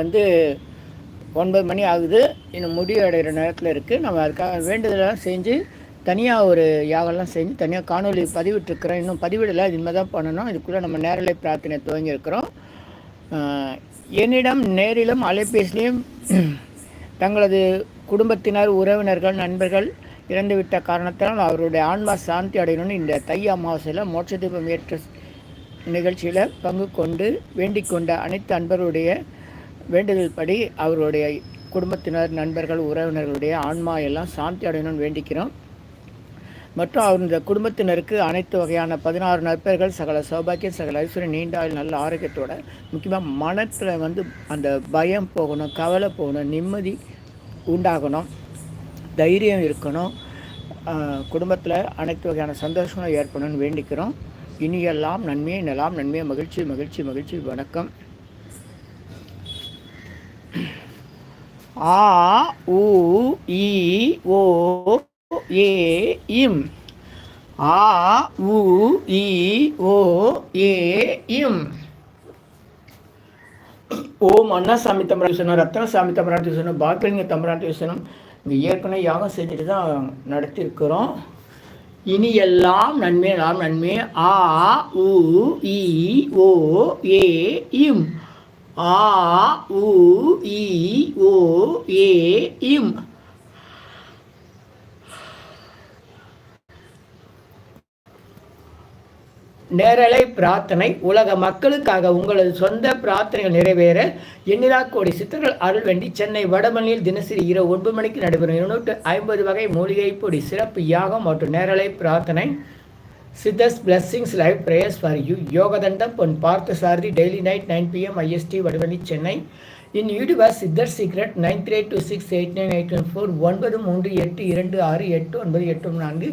வந்து ஒன்பது மணி ஆகுது. இன்னும் முடிவு அடைகிற நேரத்தில் இருக்குது நம்ம அதுக்காக வேண்டுதலாம் செஞ்சு தனியாக ஒரு யாகம்லாம் செஞ்சு தனியாக காணொலி பதிவிட்டுருக்குறோம். இன்னும் பதிவிடலை. இனிமேல் தான் பண்ணணும். இதுக்குள்ளே நம்ம நேரலை பிரார்த்தனை துவங்கியிருக்கிறோம். என்னிடம் நேரிலும் அலைபேசிலையும் தங்களது குடும்பத்தினர் உறவினர்கள் நண்பர்கள் இறந்துவிட்ட காரணத்தால் அவருடைய ஆன்மா சாந்தி அடையணும்னு இந்த தை அமாவாசையில் மோட்ச தீபம் ஏற்ற நிகழ்ச்சியில் பங்கு கொண்டு வேண்டிக் கொண்ட அனைத்து அன்பர்களுடைய வேண்டுதல் படி அவருடைய குடும்பத்தினர் நண்பர்கள் உறவினர்களுடைய ஆன்மா எல்லாம் சாந்தி அடையணும்னு வேண்டிக்கிறோம். மற்றும் அவர் இந்த குடும்பத்தினருக்கு அனைத்து வகையான பதினாறு நற்பர்கள் சகல சௌபாக்கியம் சகல ஐஸ்வர்யம் நீண்ட ஆயுள் நல்ல ஆரோக்கியத்தோட முக்கியமாக மனத்தில் வந்து அந்த பயம் போகணும் கவலை போகணும் நிம்மதி உண்டாகணும் தைரியம் இருக்கணும். குடும்பத்தில் அனைத்து வகையான சந்தோஷங்களும் ஏற்படணும்னு வேண்டிக்கிறோம். இனியெல்லாம் நன்மையை நலாம் நன்மையை மகிழ்ச்சி மகிழ்ச்சி மகிழ்ச்சி வணக்கம். ஆ உ இ ஓ ஏ இம். ஆ உ இ ஓ ஏ இம். ஓம் அண்ணாசாமி தம்பராட்டி சொன்னோம் ரத்னசாமி தம்பராட்டி சொன்னோம் பாக்கிலிங்க தம்பராட்டி இங்கே ஏற்கனவே யாகம் செஞ்சுட்டு தான் நடத்தியிருக்கிறோம் இனி எல்லாம் நன்மை எல்லாம் நன்மை. ஆ உ இ ஓ ஏ இம். ஆ உ இ ஓ ஏ இம். நேரலை பிரார்த்தனை உலக மக்களுக்காக உங்களது சொந்த பிரார்த்தனைகள் நிறைவேற எண்ணிலா கோடி சித்தர்கள் அருள் வேண்டி சென்னை வடமணியில் தினசரி இரவு ஒன்பது மணிக்கு நடைபெறும் இருநூற்று ஐம்பது வகை மூலிகை பொடி சிறப்பு யாகம் மற்றும் நேரலை பிரார்த்தனை. Siddhas blessings live prayers for you. யோகதண்டம் Pon Parthasarathy daily night nine PM IST வடவழி Chennai. In YouTuber Siddhar secret nine three two six eight nine eight one four ஒன்பது மூன்று எட்டு இரண்டு ஆறு எட்டு ஒன்பது எட்டு நான்கு.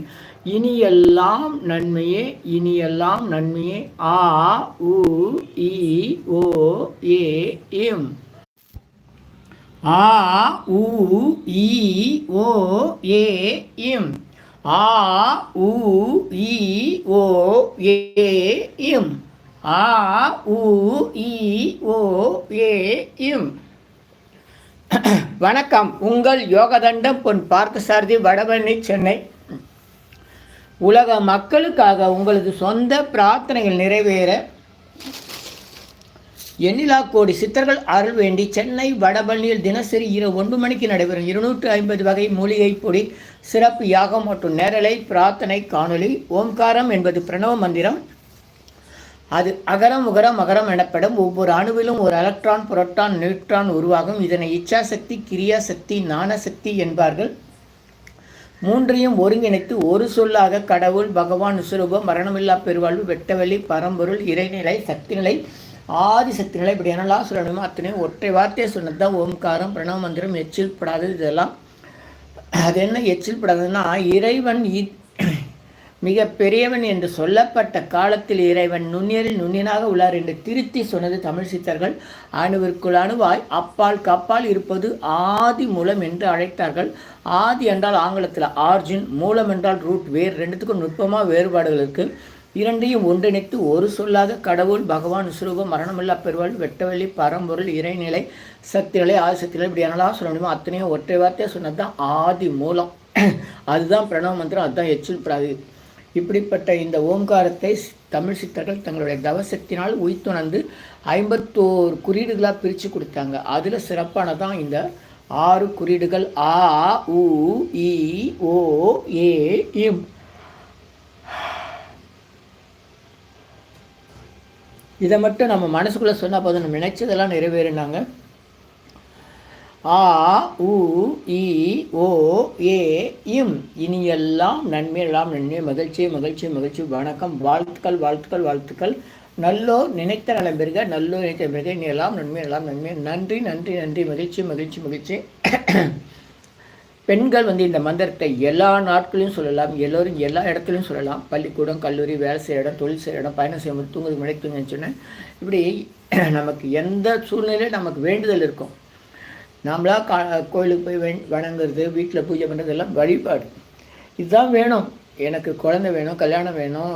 இனியெல்லாம் நன்மையே இனியெல்லாம் நன்மையே. ஆ உ இ ஓ ஏ எம். ஆ உ இ ஓ ஏ எம். ஆ உ இ ஓ ஏ இம். ஆ உ இ ஓ ஏ இம். வணக்கம். உங்கள் யோகதண்டம் பொன் பார்த்தசாரதி வடபழனி சென்னை. உலக மக்களுக்காக உங்களது சொந்த பிரார்த்தனைகள் நிறைவேற. எண்ணிலா கோடி சித்தர்கள் அருள் வேண்டி சென்னை வடபழனியில் தினசரி இரவு ஒன்று மணிக்கு நடைபெறும் இருநூற்று ஐம்பது வகை மூலிகை பொடி சிறப்பு யாகம் மற்றும் நேரலை பிரார்த்தனை காணொலி ஓம்காரம் என்பது பிரணவ மந்திரம். அது அகரம் உகரம் அகரம் எனப்படும் ஒவ்வொரு அணுவிலும் ஒரு எலக்ட்ரான் புரோட்டான் நியூட்ரான் உருவாகும். இதனை இச்சாசக்தி கிரியாசக்தி ஞானசக்தி என்பார்கள். மூன்றையும் ஒருங்கிணைத்து ஒரு சொல்லாக கடவுள் பகவான் சுரூபம் மரணமில்லா பெருவாழ்வு வெட்டவெளி பரம்பொருள் இறைநிலை சக்திநிலை ஆதி இப்படி என்னெல்லாம் சொல்லணுமோ? அத்தனையும் ஒற்றை வார்த்தையை சொன்னது தான் ஓம்காரம் பிரணவ மந்திரம் எச்சில் படாதது இதெல்லாம். அது என்ன எச்சில் படாதுன்னா இறைவன் மிக பெரியவன் என்று சொல்லப்பட்ட காலத்தில் இறைவன் நுண்ணியரில் நுண்ணியனாக உள்ளார் என்று திருத்தி சொன்னது தமிழ் சித்தர்கள். அணுவிற்குள் அணுவாய் அப்பால் கப்பால் இருப்பது ஆதி மூலம் என்று அழைத்தார்கள். ஆதி என்றால் ஆங்கிலத்தில் ஆர்ஜின் மூலம் என்றால் ரூட் வேர் ரெண்டுத்துக்கும் நுட்பமாக வேறுபாடுகள் இருக்குது இரண்டையும் ஒன்றிணைத்து ஒரு சொல்லாக கடவுள் பகவான் சுரூபம் மரணமில்லா பெருவாள் வெட்டவெளி பரம்பொருள் இறைநிலை சக்திநிலை ஆதி இப்படி என்னெல்லாம் சொல்ல முடியுமோ அத்தனையும் ஒற்றை வார்த்தையாக சொன்னது தான் ஆதி மூலம். அதுதான் பிரணவ மந்திரம் அதுதான் எச்சில் பிராதி. இப்படிப்பட்ட இந்த ஓங்காரத்தை தமிழ் சித்தர்கள் தங்களுடைய தவசக்தினால் உய்த்துணர்ந்து ஐம்பத்தோரு குறியீடுகளாக பிரித்து கொடுத்தாங்க. அதில் சிறப்பானதான் இந்த ஆறு குறியீடுகள். ஆ உ இ ஓ ஏ இம். இதை மட்டும் நம்ம மனசுக்குள்ளே சொன்னால் போதும். நம்ம நினைச்சதெல்லாம் நிறைவேறினாங்க. ஆ உ இ ஓ ஏ இம். இனியெல்லாம் நன்மையெல்லாம் நன்மை. மகிழ்ச்சி மகிழ்ச்சி மகிழ்ச்சி. வணக்கம். வாழ்த்துக்கள் வாழ்த்துக்கள் வாழ்த்துக்கள். நல்லோ நினைத்த நலம் பெருக நல்லோ நினைத்த பெருக இனி எல்லாம் நன்மை எல்லாம் நன்மை. நன்றி நன்றி நன்றி. மகிழ்ச்சி மகிழ்ச்சி மகிழ்ச்சி. பெண்கள் வந்து இந்த மந்திரத்தை எல்லா நாட்களையும் சொல்லலாம் எல்லோரும் எல்லா இடத்துலையும் சொல்லலாம். பள்ளிக்கூடம் கல்லூரி வேலை செய்கிற இடம் தொழில் செய்கிற இடம் பயணம் செய்யும்போது தூங்குது முறை தூங்குன்னு சொன்னேன் இப்படி நமக்கு எந்த சூழ்நிலையிலும் நமக்கு வேண்டுதல் இருக்கும். நாமளாக கா கோயிலுக்கு போய் வணங்குறது வீட்டில் பூஜை பண்ணுறது எல்லாம் வழிபாடு. இதுதான் வேணும். எனக்கு குழந்தை வேணும் கல்யாணம் வேணும்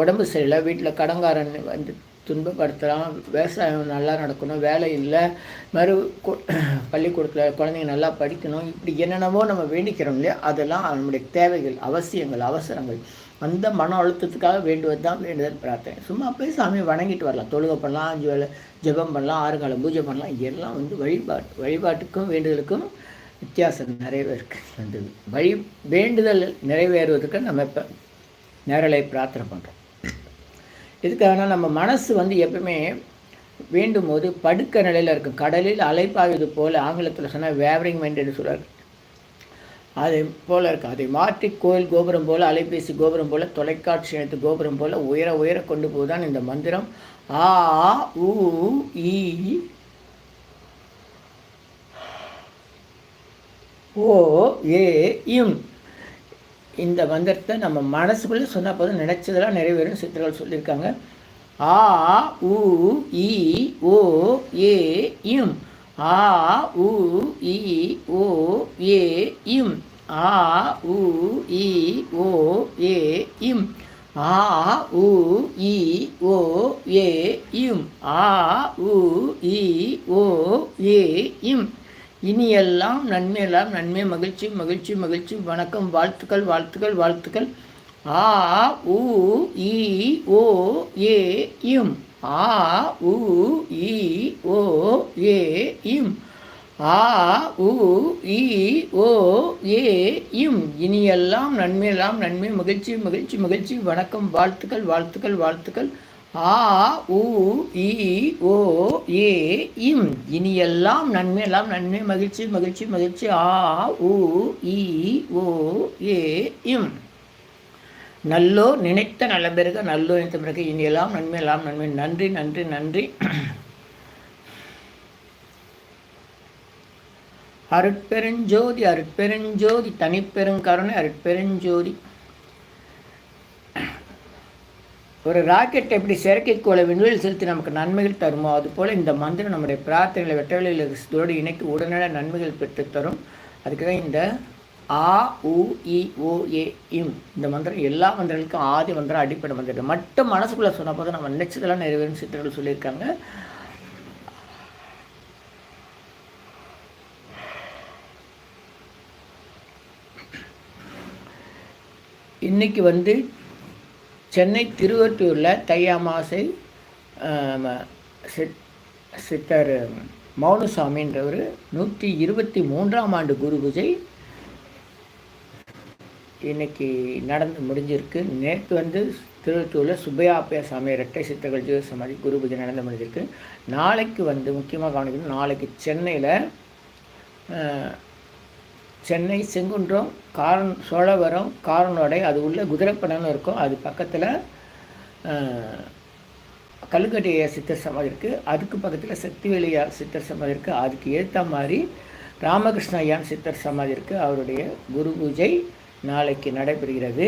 உடம்பு சரியில்லை வீட்டில் கடங்காரன் வந்து துன்பப்படுத்தலாம். விவசாயம் நல்லா நடக்கணும். வேலை இல்லை. மறு பள்ளிக்கூடத்தில் குழந்தைங்க நல்லா படிக்கணும். இப்படி என்னென்னவோ நம்ம வேண்டிக்கிறோம் இல்லையா? அதெல்லாம் நம்முடைய தேவைகள் அவசியங்கள் அவசரங்கள். அந்த மன அழுத்தத்துக்காக வேண்டுவது தான் வேண்டுதல் பிரார்த்தனை. சும்மா போய் சாமியை வணங்கிட்டு வரலாம். தொழுகை பண்ணலாம் அஞ்சு வேலை ஜெபம் பண்ணலாம் ஆறு காலம் பூஜை பண்ணலாம். எல்லாம் வந்து வழிபாட்டு வழிபாட்டுக்கும் வேண்டுதலுக்கும் வித்தியாசம் நிறையவே இருக்குது வழி வேண்டுதல் நிறைவேறுவதற்கு நம்ம இப்போ நேரலை பிரார்த்தனை பண்ணுறோம் இதுக்காக நம்ம மனசு வந்து எப்பவுமே வேண்டும் போது படுக்க நிலையில் இருக்கும் கடலில் அலைப்பாய்வது போல் ஆங்கிலத்தில் சொன்னால் வேவரிங் மைண்ட் என்று சொல்கிறார் அதை போல் இருக்கும் அதை மாற்றி கோயில் கோபுரம் போல் அலைபேசி கோபுரம் போல் தொலைக்காட்சி இணைத்து கோபுரம் போல் உயர உயர கொண்டு போதான் இந்த மந்திரம். ஆ உ இ ஓ ஏ இம். இந்த மந்திரத்தை நம்ம மனசுக்குள்ளே சொன்னால் போதும் நினச்சதெல்லாம் நிறைவேறும் சித்தர்கள் சொல்லியிருக்காங்க. ஆ உ இ ஓ ஏ இம். ஆ உ இ ஓ ஏ இம். ஆ உ இ ஓ ஏ இம். ஆ உ இ ஓ ஏ இம். ஆ உ இ ஓ ஏ இம். இனியெல்லாம் நன்மையெல்லாம் நன்மை மகிழ்ச்சி மகிழ்ச்சி மகிழ்ச்சி. வணக்கம் வாழ்த்துக்கள் வாழ்த்துக்கள் வாழ்த்துக்கள். ஆ உ இ ஓ ஏ இம். ஆ உ இ ஓ ஏ இம். ஆ உ இ ஓ ஏ இம். இனியெல்லாம் நன்மையெல்லாம் நன்மை மகிழ்ச்சி மகிழ்ச்சி மகிழ்ச்சி. வணக்கம் வாழ்த்துக்கள் வாழ்த்துக்கள் வாழ்த்துக்கள். ஆ உ இ ஓ ஏ இம். இனியெல்லாம் நன்மையெல்லாம் நன்மை மகிழ்ச்சி மகிழ்ச்சி மகிழ்ச்சி. ஆ உ இ ஓ ஏ இம். நல்லோ நினைத்த நல்ல பிறகு நல்லோ நினைத்த பிறகு இனி எல்லாம் நன்மையெல்லாம் நன்மை. நன்றி நன்றி நன்றி. அருட்பெருஞ்சோதி அருட்பெருஞ்சோதி தனிப்பெருங்கருணை அருட்பெருஞ்சோதி. ஒரு ராக்கெட் எப்படி செயற்கைக்கோளை விண்வெளியில் செலுத்தி நமக்கு நன்மைகள் தருமோ அதுபோல் இந்த மந்திரம் நம்முடைய பிரார்த்தனைகளை வெட்டவெளியில் இதோடு இணைக்கு உடனடி நன்மைகள் பெற்றுத்தரும் அதுக்கு தான் இந்த ஆ உ இ ஓ ஏ இம் இந்த மந்திரம் எல்லா மந்திரங்களுக்கும் ஆதி மந்திரம் அடிப்படை மந்திரம். மட்டும் மனசுக்குள்ளே சொன்ன போது நம்ம நினைச்சதெல்லாம் நிறைவேறும் சித்தர்கள் சொல்லியிருக்காங்க. இன்னைக்கு வந்து சென்னை திருவொற்றியூரில் தை அமாசை சித்தர் மௌனசாமின்றவர் நூற்றி இருபத்தி மூன்றாம் ஆண்டு குரு பூஜை இன்னைக்கு நடந்து முடிஞ்சிருக்கு. நேற்று வந்து திருவத்தூரில் சுப்பையாப்பையா சாமி இரட்டை சித்தர்கள் ஜீவ சமாதி குரு பூஜை நடந்து முடிஞ்சிருக்கு. நாளைக்கு வந்து முக்கியமாக கவனிக்கணும் நாளைக்கு சென்னையில் சென்னை செங்குன்றம் காரன் சோழவரம் காரனோடை அது உள்ள குதிரைப்படம்னு இருக்கும். அது பக்கத்தில் கல்லுக்கட்டைய சித்தர் சமாதி இருக்குது அதுக்கு பக்கத்தில் சக்திவேலியா சித்தர் சமாதி இருக்குது அதுக்கு ஏற்ற மாதிரி ராமகிருஷ்ண ஐயான் சித்தர் சமாதி இருக்குது அவருடைய குரு பூஜை நாளைக்கு நடைபெறுகிறது.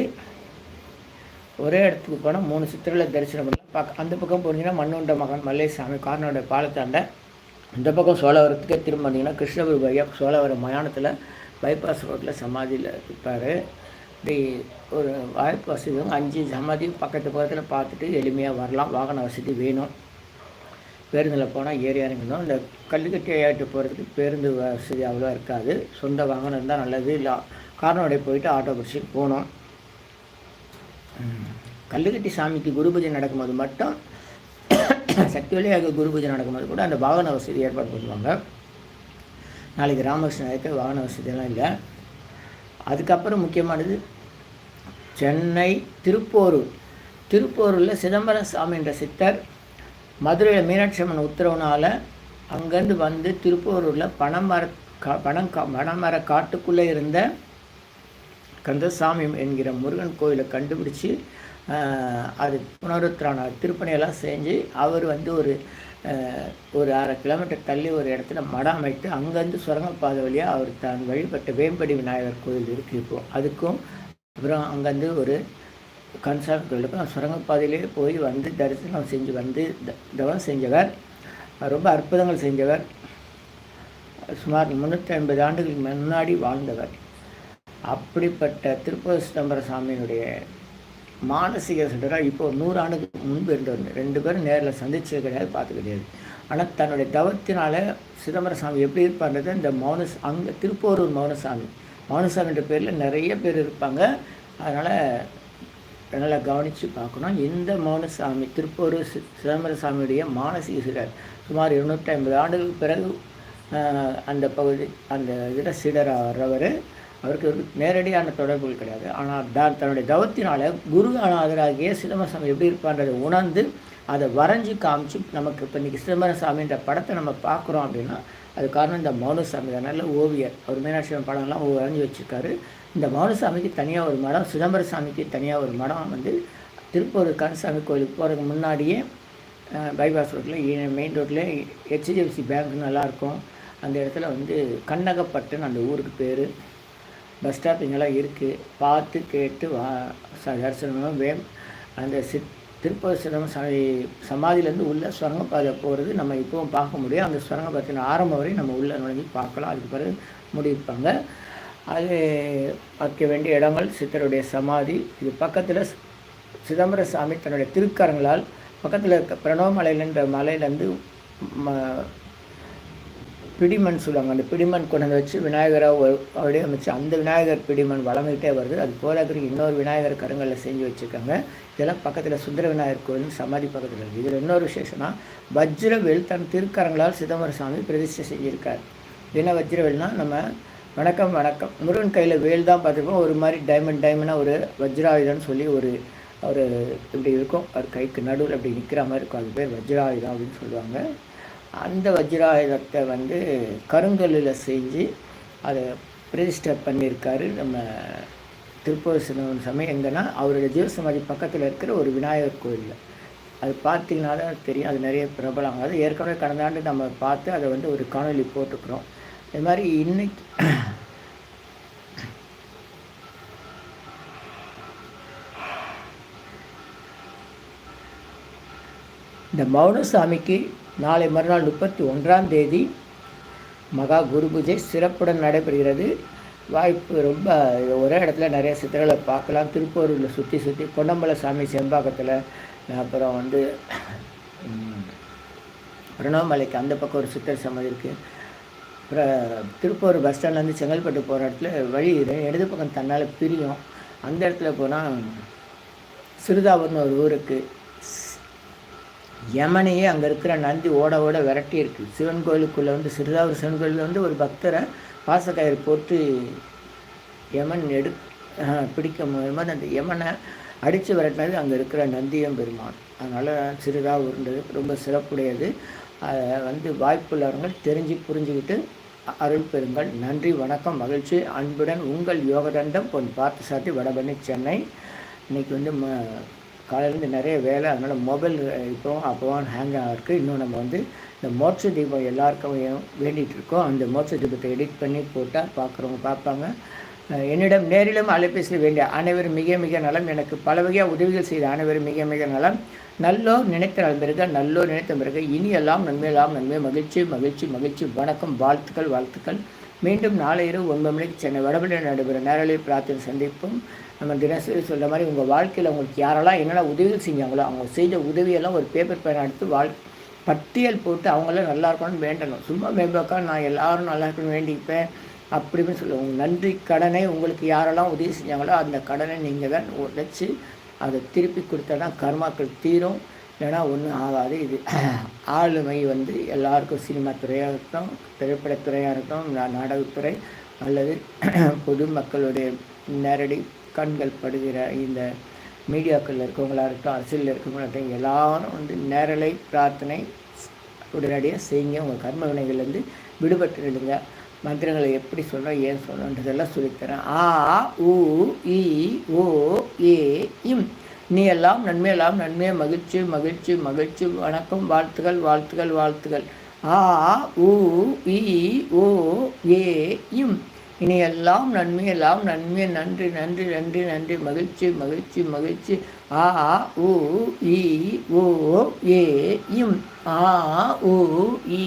ஒரே இடத்துக்கு போனால் மூணு சித்திரில் தரிசனம் பண்ணலாம். பக்க அந்த பக்கம் போனீங்கன்னா மண்ணுண்ட மகன் மல்லேசாமி காரனோட பாலத்தாண்ட. இந்த பக்கம் சோழவரத்துக்கே திரும்ப வந்தீங்கன்னா கிருஷ்ணகுரு ஐயா சோழவரம் மயானத்தில் பைபாஸ் ரோட்டில் சமாதியில் இருப்பார். இப்படி ஒரு வாய்ப்பு வசதி அஞ்சு சமாதி பக்கத்து பக்கத்தில் பார்த்துட்டு எளிமையாக வரலாம். வாகன வசதி வேணும். பேருந்தில் போனால் ஏறி இறங்கணும். இந்த கல்லுக்கட்டி ஐயாட்டு போகிறதுக்கு பேருந்து வசதி அவ்வளோ இருக்காது. சொந்த வாகனம் இருந்தால் நல்லது. இல்லை காரணோடைய போயிட்டு ஆட்டோ பிடிச்சி போகணும். கல்லுக்கட்டி சாமிக்கு குரு பூஜை நடக்கும்போது மட்டும் சக்தி வழியாக குரு பூஜை நடக்கும்போது கூட அந்த வாகன வசதி ஏற்பாடு பண்ணுவாங்க. நாளைக்கு ராமகிருஷ்ணன் இருக்க வாகன வசதியெல்லாம் இல்லை. அதுக்கப்புறம் முக்கியமானது சென்னை திருப்போரூர். திருப்போரூரில் சிதம்பரம் சாமி என்ற சித்தர் மதுரையில் மீனாட்சி அம்மன் உத்தரவுனால் அங்கேருந்து வந்து திருப்போரூரில் பணமர கா பணம் கா பணமர காட்டுக்குள்ளே இருந்த கந்தசாமி என்கிற முருகன் கோயிலை கண்டுபிடிச்சி அது புனருத்திரான திருப்பணியெல்லாம் செஞ்சு அவர் வந்து ஒரு ஒரு அரை கிலோமீட்டர் தள்ளி ஒரு இடத்துல மடம் அமைத்து அங்கேருந்து சுரங்கப்பாதை வழியாக அவர் தான் வழிபட்ட வேம்படி விநாயகர் கோயில் இருக்குது இப்போது அதுக்கும் அப்புறம் அங்கேருந்து ஒரு கன்சாமி கோயிலுக்கும் சுரங்கப்பாதையிலே போய் வந்து தரிசனம் செஞ்சு வந்து தவம் செஞ்சவர். ரொம்ப அற்புதங்கள் செஞ்சவர். சுமார் முந்நூற்றி ஐம்பது ஆண்டுகளுக்கு முன்னாடி வாழ்ந்தவர். அப்படிப்பட்ட திருப்பதி சிதம்பர சாமியினுடைய மானசீக சித்தராக இப்போ ஒரு நூறு ஆண்டுக்கு முன்பு இருந்தவர் ரெண்டு பேரும் நேரில் சந்தித்தது கிடையாது பார்த்து கிடையாது. ஆனால் தன்னுடைய தவத்தினால சிதம்பரசாமி எப்படி இருப்பார்ன்றது இந்த மௌன அங்கே திருப்போரூர் மௌனசாமி மௌனசாமின்ற பேரில் நிறைய பேர் இருப்பாங்க. அதனால் நல்லா கவனித்து பார்க்கணும். இந்த மௌனசாமி திருப்பூர் சி சிதம்பரசாமியுடைய மானசீக சிலர் சுமார் இருநூற்றி ஐம்பது ஆண்டுகளுக்கு பிறகு அந்த பகுதி அந்த இதில் சீடராக வர்றவர் அவருக்கு நேரடியான தொடர்புகள் கிடையாது. ஆனால் தான் தன்னுடைய தவத்தினால் குரு அநாதராகிய சிதம்பரசாமி எப்படி இருப்பான்றதை உணர்ந்து அதை வரைஞ்சி காமிச்சு நமக்கு இப்போ இன்றைக்கி சிதம்பரசாமின்ற படத்தை நம்ம பார்க்குறோம் அப்படின்னா அது காரணம் இந்த மௌனசாமி தான். நல்ல ஓவியர். அவர் மீனாட்சி படம்லாம் வரைஞ்சி வச்சுருக்காரு. இந்த மௌனசாமிக்கு தனியாக ஒரு மடம் சிதம்பரசாமிக்கு தனியாக ஒரு மடம் வந்து திருப்பூர் கருசாமி கோயிலுக்கு போகிறதுக்கு முன்னாடியே பைபாஸ் ரோட்டில் மெயின் ரோட்டில் ஹெச்டிஎஃப்சி பேங்க் நல்லாயிருக்கும் அந்த இடத்துல வந்து கண்ணகப்பட்டுன்னு அந்த ஊருக்கு பேர். பஸ் ஸ்டாப் இங்கெல்லாம் இருக்குது பார்த்து கேட்டு வா தரிசனம் வேம். அந்த சித் திருப்பதி சாமி சமாதியிலேருந்து உள்ள சுரங்கப்பாதை போகிறது நம்ம இப்போவும் பார்க்க முடியும். அந்த சுரங்கப்பாதையின் ஆரம்பம் வரையும் நம்ம உள்ளே நுழைஞ்சி பார்க்கலாம். அதுக்கு பிறகு முடிப்பாங்க. அது வைக்க வேண்டிய இடங்கள் சித்தருடைய சமாதி. இது பக்கத்தில் சிதம்பர சாமி தன்னுடைய திருக்கரங்களால் பக்கத்தில் இருக்க பிரணவமலையிலன்ற மலையிலேருந்து ம பிடிமண் சொல்லுவாங்க. அந்த பிடிமண் கொண்டு வந்து வச்சு விநாயகராக வடிவமைச்சு அந்த விநாயகர் பிடிமண் வளர்ந்துக்கிட்டே வருது. அது போதாக்கிறதுக்கு இன்னொரு விநாயகர் கருங்களில் செஞ்சு வச்சுருக்காங்க. இதெல்லாம் பக்கத்தில் சுந்தர விநாயகர் கோயில் சமாதி பக்கத்தில் இருக்குது. இதில் இன்னொரு விசேஷம்னா வஜ்ரவேல் தன் திருக்கரங்களால் சிதம்பர சாமி பிரதிஷ்டை செஞ்சுருக்கார். என்ன வஜ்ரவேல்னால் நம்ம வணக்கம் வணக்கம். முருகன் கையில் வேல் தான் பார்த்துருப்போம். ஒரு மாதிரி டைமண்ட் டைமண்டாக ஒரு வஜ்ராயுதம்னு சொல்லி ஒரு ஒரு இப்படி இருக்கும். அவர் கைக்கு நடுவில் அப்படி நிற்கிற மாதிரி இருக்கும். அது பேர் வஜ்ராயுதம் அப்படின்னு சொல்லுவாங்க. அந்த வஜ்ராயுதத்தை வந்து கருங்கல்லில் செஞ்சு அதை பிரதிஷ்டர் பண்ணியிருக்காரு நம்ம திருப்பூர் சிவன் சமயம் எங்கன்னா அவருடைய ஜீவசமாதி பக்கத்தில் இருக்கிற ஒரு விநாயகர் கோயிலில். அது பார்த்தீங்கன்னா தான் தெரியும் அது நிறைய பிரபலம் அது ஏற்கனவே கடந்த ஆண்டு நம்ம பார்த்து அதை வந்து ஒரு காணொலி போட்டுக்கிறோம் இது மாதிரி இன்னைக்கு இந்த மௌனசாமிக்கு நாளை மறுநாள் முப்பத்தி ஒன்றாம் தேதி மகா குரு பூஜை சிறப்புடன் நடைபெறுகிறது. வாய்ப்பு ரொம்ப ஒரே இடத்துல நிறைய சித்திரங்களை பார்க்கலாம். திருப்பூரில் சுற்றி சுற்றி பொன்னம்பல சாமி செம்பாக்கத்தில் அப்புறம் வந்து பிரணவமலைக்கு அந்த பக்கம் ஒரு சித்தர் சமாதி இருக்குது அப்புறம் திருப்பூர் பஸ் ஸ்டாண்ட்லேருந்து செங்கல்பட்டு போகிற இடத்துல வழி இடது பக்கம் தன்னால் பிரியும். அந்த இடத்துல போனால் சிறுதாவூர்னு ஒரு ஊருக்கு யமனையே அங்கே இருக்கிற நந்தி ஓட ஓட விரட்டி இருக்குது சிவன் கோயிலுக்குள்ளே வந்து சிறுதாவூர் சிவன் கோயிலில் வந்து ஒரு பக்தரை பாசக்கயிறு போட்டு யமன் எடு பிடிக்க மாதிரி அந்த யமனை அடித்து விரட்டினது அங்கே இருக்கிற நந்தியம் பெருமான். அதனால் சிறுதாக ரொம்ப சிறப்புடையது. அதை வந்து வாய்ப்புள்ளவங்க தெரிஞ்சு புரிஞ்சுக்கிட்டு அருள் பெறுங்கள். நன்றி வணக்கம் மகிழ்ச்சி. அன்புடன் உங்கள் யோகதண்டம் பொன் பார்த்து சாத்தி வடபண்ணி சென்னை. இன்றைக்கி வந்து ம காலையிலேருந்து நிறைய வேலை அதனால் மொபைல் இப்போ அப்போவும் ஹேங் ஆகிருக்கு இன்னும் நம்ம வந்து இந்த மோட்ச தீபம் எல்லாருக்கும் வேண்டிகிட்டு இருக்கோம். அந்த மோட்ச தீபத்தை எடிட் பண்ணி போட்டால் பார்க்குறவங்க பார்ப்பாங்க என்னிடம் நேரிலும் அலைபேசியில் வேண்டிய அனைவரும் மிக மிக நலம். எனக்கு பல வகையாக உதவிகள் செய்த அனைவரும் மிக மிக நலம். நல்லோர் நினைத்த நலம் பிறகு நல்லோ நினைத்த பிறகு. இனி எல்லாம் நன்மையெல்லாம் நன்மை. மகிழ்ச்சி மகிழ்ச்சி மகிழ்ச்சி. வணக்கம் வாழ்த்துக்கள் வாழ்த்துக்கள். மீண்டும் நாளை இரவு ஒன்பது மணிக்கு சென்னை வடபழனியில் நடைபெற நேரலை பிரார்த்தனை சந்திப்போம். நம்ம தினசரி சொல்கிற மாதிரி உங்கள் வாழ்க்கையில் உங்களுக்கு யாரெல்லாம் என்னென்ன உதவிகள் செஞ்சாங்களோ அவங்க செய்த உதவியெல்லாம் ஒரு பேப்பர் பேனை எடுத்து வாழ் பட்டியல் போட்டு அவங்களாம் நல்லா இருக்கணும்னு வேண்டணும். சும்மா மேம்போக்கா நான் எல்லோரும் நல்லா இருக்கணும்னு வேண்டிப்பேன் அப்படின்னு சொல்லுவோம் நன்றி கடனை உங்களுக்கு யாரெல்லாம் உதவி செஞ்சாங்களோ அந்த கடனை நீங்கள் தான் உடைச்சி அதை திருப்பி கொடுத்தா தான் கர்மாக்கள் தீரும். இல்லைனா ஒன்றும் ஆகாது. இது ஆளுமை வந்து எல்லாருக்கும் சினிமா துறையாக இருக்கட்டும் திரைப்படத்துறையாக இருக்கட்டும் நாடகத்துறை அல்லது பொதுமக்களுடைய நேரடி கண்கள் படுகிற இந்த மீடியாக்களில் இருக்கவங்களாக இருக்கட்டும் அரசியலில் இருக்கவங்களாக இருக்கட்டும் எல்லாரும் வந்து நேரலை பிரார்த்தனை உடனடியாக செய்யுங்க. உங்கள் கர்ம வினைகள்லேருந்து விடுபட்டுடுங்க மந்திரங்களை எப்படி சொல்கிறோம் ஏன் சொல்லணுன்றதெல்லாம் சொல்லித்தரேன். ஆ உ இ ஓ ஏ இம். நீ எல்லாம் நன்மையெல்லாம் நன்மை. மகிழ்ச்சி மகிழ்ச்சி மகிழ்ச்சி. வணக்கம் வாழ்த்துகள் வாழ்த்துகள் வாழ்த்துகள் ஆ உ இ ஓ ஏ இம். இனி எல்லாம் நன்மை எல்லாம் நன்மை நன்றி நன்றி நன்றி நன்றி மகிழ்ச்சி மகிழ்ச்சி மகிழ்ச்சி. ஆ உ இ ஓ ஏ இம். ஆ ஊ இ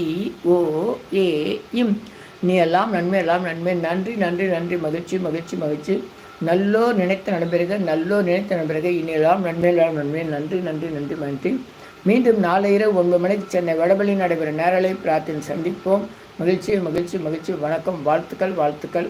ஓ ஏ இம். நீ எல்லாம் நன்மை எல்லாம் நன்மை. நன்றி நன்றி நன்றி மகிழ்ச்சி மகிழ்ச்சி மகிழ்ச்சி. நல்லோ நினைத்த நடைபெறுக நல்லோ நினைத்த நடைபெறுக. இனியெல்லாம் நன்மையெல்லாம் நன்மை. நன்றி நன்றி நன்றி நன்றி. மீண்டும் நாளை இரவு ஒன்பது மணிக்கு சென்னை வடபள்ளி நடைபெறும் நேரலை பிரார்த்தனை சந்திப்போம். மகிழ்ச்சி மகிழ்ச்சி மகிழ்ச்சி. வணக்கம் வாழ்த்துக்கள் வாழ்த்துக்கள்.